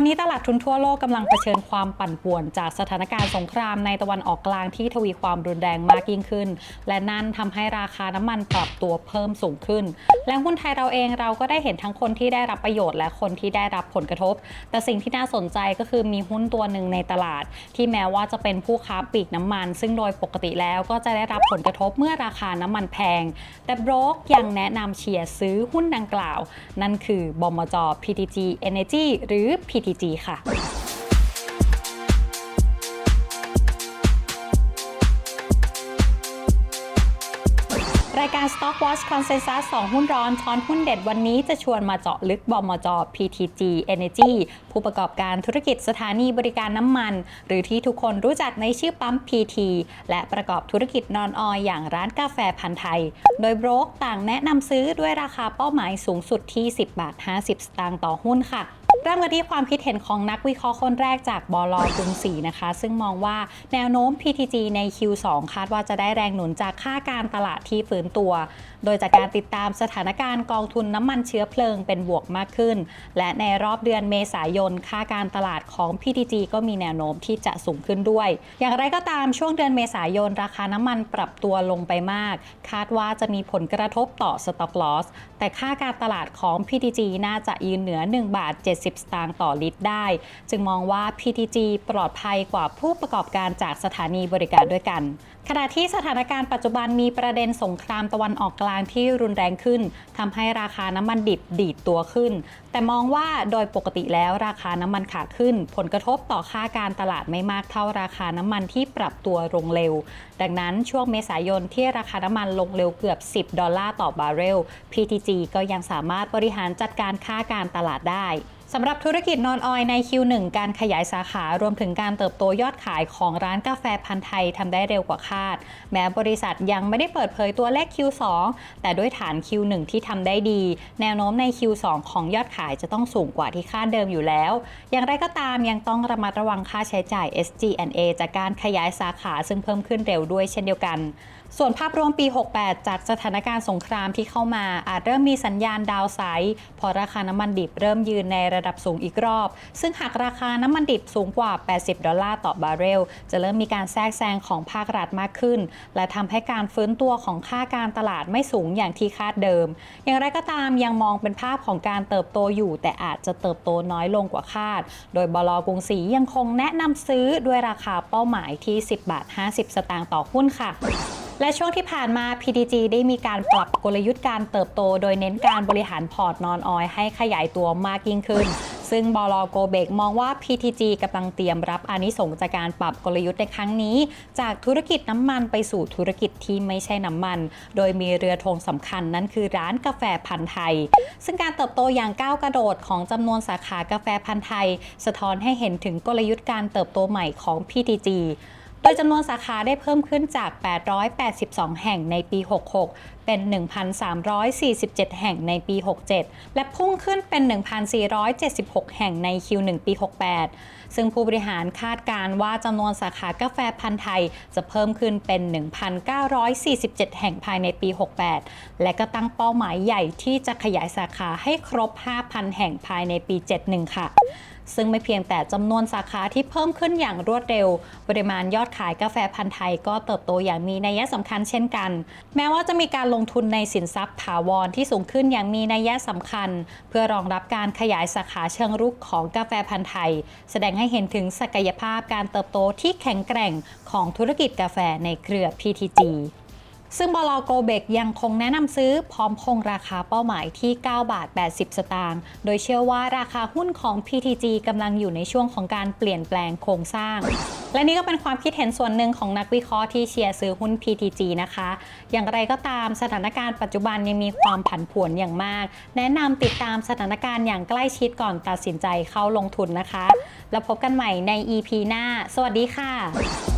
อนนี้ตลาดทุนทั่วโลกกำลังเผชิญความปั่นป่วนจากสถานการณ์สงครามในตะวันออกกลางที่ทวีความรุนแรงมากยิ่งขึ้น และนั่นทำให้ราคาน้ำมันปรับตัวเพิ่มสูงขึ้น และหุ้นไทยเราเองเราก็ได้เห็นทั้งคนที่ได้รับประโยชน์และคนที่ได้รับผลกระทบ แต่สิ่งที่น่าสนใจก็คือมีหุ้นตัวหนึ่งในตลาด ที่แม้ว่าจะเป็นผู้ค้าปลีกน้ำมัน ซึ่งโดยปกติแล้วก็จะได้รับผลกระทบเมื่อราคาน้ำมันแพง แต่โบรกยังแนะนำเชียร์ซื้อหุ้นดังกล่าว นั่นคือบมจ PTG Energy หรือ PTG ค่ะรายการ Stock Watch Consensus 2 หุ้นร้อน ช้อนหุ้นเด็ดวันนี้จะชวนมาเจาะลึกบมจ PTG Energy ผู้ประกอบการธุรกิจสถานีบริการน้ำมัน หรือที่ทุกคนรู้จักในชื่อปั๊ม PT และประกอบธุรกิจนอนออยอย่างร้านกาแฟพันธ์ไทย โดยโบรกต่างแนะนำซื้อด้วยราคาเป้าหมายสูงสุดที่ 10 บาท 50 สตางค์ต่อหุ้นค่ะ เริ่มกันที่ความคิดเห็นของนักวิเคราะห์คนแรกจากบลกรุงศรีนะคะ ซึ่งมองว่าแนวโน้ม PTG ใน Q2 คาดว่าจะได้แรงหนุนจากค่าการตลาดที่ฟื้นตัว โดยจากการติดตามสถานการณ์กองทุนน้ำมันเชื้อเพลิงเป็นบวกมากขึ้น และในรอบเดือนเมษายนค่าการตลาดของ PTG ก็มีแนวโน้มที่จะสูงขึ้นด้วย อย่างไรก็ตามช่วงเดือนเมษายนราคาน้ำมันปรับตัวลงไปมาก คาดว่าจะมีผลกระทบต่อ Stock Loss แต่ค่าการตลาดของ PTG น่าจะยืนเหนือ1บาท70สตางค์ต่อลิตรได้ จึงมองว่า PTG ปลอดภัยกว่าผู้ประกอบการจากสถานีบริการด้วยกัน ขณะที่สถานการณ์ปัจจุบันมีประเด็นสงครามตะวันออกกลางที่รุนแรงขึ้นทำให้ราคาน้ำมันดิบดีดตัวขึ้น แต่มองว่าโดยปกติแล้วราคาน้ำมันขาขึ้น ผลกระทบต่อค่าการตลาดไม่มากเท่าราคาน้ำมันที่ปรับตัวลงเร็ว ดังนั้นช่วงเมษายนที่ราคาน้ำมันลงเร็วเกือบ 10 ดอลลาร์ต่อบาร์เรล PTG ก็ยังสามารถบริหารจัดการค่าการตลาดได้ สำหรับธุรกิจนอนออยใน Q1 การขยายสาขารวมถึงการเติบโตยอดขายของร้านกาแฟพันธ์ไทยทำได้เร็วกว่าคาด แม้บริษัทยังไม่ได้เปิดเผยตัวเลข Q2 แต่ด้วยฐาน Q1 ที่ทำได้ดี แนวโน้มใน Q2 ของยอดขายจะต้องสูงกว่าที่คาดเดิมอยู่แล้ว อย่างไรก็ตามยังต้องระมัดระวังค่าใช้จ่าย SG&A จากการขยายสาขาซึ่งเพิ่มขึ้นเร็วด้วยเช่นเดียวกัน ส่วนภาพรวมปี 68 จากสถานการณ์สงครามที่เข้ามาอาจเริ่มมีสัญญาณดาวไซด์พอราคาน้ำมันดิบเริ่มยืนในระดับสูงอีกรอบ ซึ่งหากราคาน้ำมันดิบสูงกว่า 80 ดอลลาร์ต่อบาร์เรล จะเริ่มมีการแทรกแซงของภาครัฐมากขึ้น และทำให้การฟื้นตัวของค่าการตลาดไม่สูงอย่างที่คาดเดิม อย่างไรก็ตามยังมองเป็นภาพของการเติบโตอยู่ แต่อาจจะเติบโตน้อยลงกว่าคาด โดยบลกรุงศรียังคงแนะนำซื้อด้วยราคาเป้าหมายที่ 10 บาท 50 สตางค์ต่อหุ้นค่ะ และช่วงที่ผ่านมา PTG ได้มีการปรับกลยุทธ์การเติบโต โดยเน้นการบริหารพอร์ตนอนออยให้ขยายตัวมากยิ่งขึ้น ซึ่งบลโกเบกมองว่า PTG กำลังเตรียมรับอานิสงส์จากการปรับกลยุทธ์ในครั้งนี้ จากธุรกิจน้ำมันไปสู่ธุรกิจที่ไม่ใช่น้ำมัน โดยมีเรือธงสำคัญนั่นคือร้านกาแฟพันธ์ไทย ซึ่งการเติบโตอย่างก้าวกระโดดของจำนวนสาขากาแฟพันธ์ไทย สะท้อนให้เห็นถึงกลยุทธ์การเติบโตใหม่ของ PTG โดยจำนวนสาขาได้เพิ่มขึ้นจาก 882 แห่งในปี 66 เป็น 1,347 แห่งในปี 67 และพุ่งขึ้นเป็น 1,476 แห่งใน Q1 ปี 68 ซึ่งผู้บริหารคาดการณ์ว่าจำนวนสาขากาแฟพันธุ์ไทย จะเพิ่มขึ้นเป็น 1,947 แห่งภายในปี 68 และก็ตั้งเป้าหมายใหญ่ที่จะขยายสาขาให้ครบ 5,000 แห่งภายในปี 71 ค่ะ ซึ่งไม่เพียงแต่จำนวนสาขาที่เพิ่มขึ้นอย่างรวดเร็ว ปริมาณยอดขายกาแฟพันธุ์ไทยก็เติบโตอย่างมีนัยสำคัญเช่นกัน แม้ว่าจะมีการลงทุนในสินทรัพย์ถาวรที่สูงขึ้นอย่างมีนัยสำคัญ เพื่อรองรับการขยายสาขาเชิงรุกของกาแฟพันธุ์ไทย แสดงให้เห็นถึงศักยภาพการเติบโตที่แข็งแกร่งของธุรกิจกาแฟในเครือ PTG ซึ่งบลโกเบกยังคงแนะนำซื้อพร้อมคงราคาเป้าหมายที่ 9 บาท 80 สตางค์ โดยเชื่อว่าราคาหุ้นของ PTG กำลังอยู่ในช่วงของการเปลี่ยนแปลงโครงสร้าง และนี่ก็เป็นความคิดเห็นส่วนหนึ่งของนักวิเคราะห์ที่เชียร์ซื้อหุ้น PTG นะคะ อย่างไรก็ตามสถานการณ์ปัจจุบันยังมีความผันผวนอย่างมาก แนะนำติดตามสถานการณ์อย่างใกล้ชิดก่อนตัดสินใจเข้าลงทุนนะคะ แล้วพบกันใหม่ใน EP หน้า สวัสดีค่ะ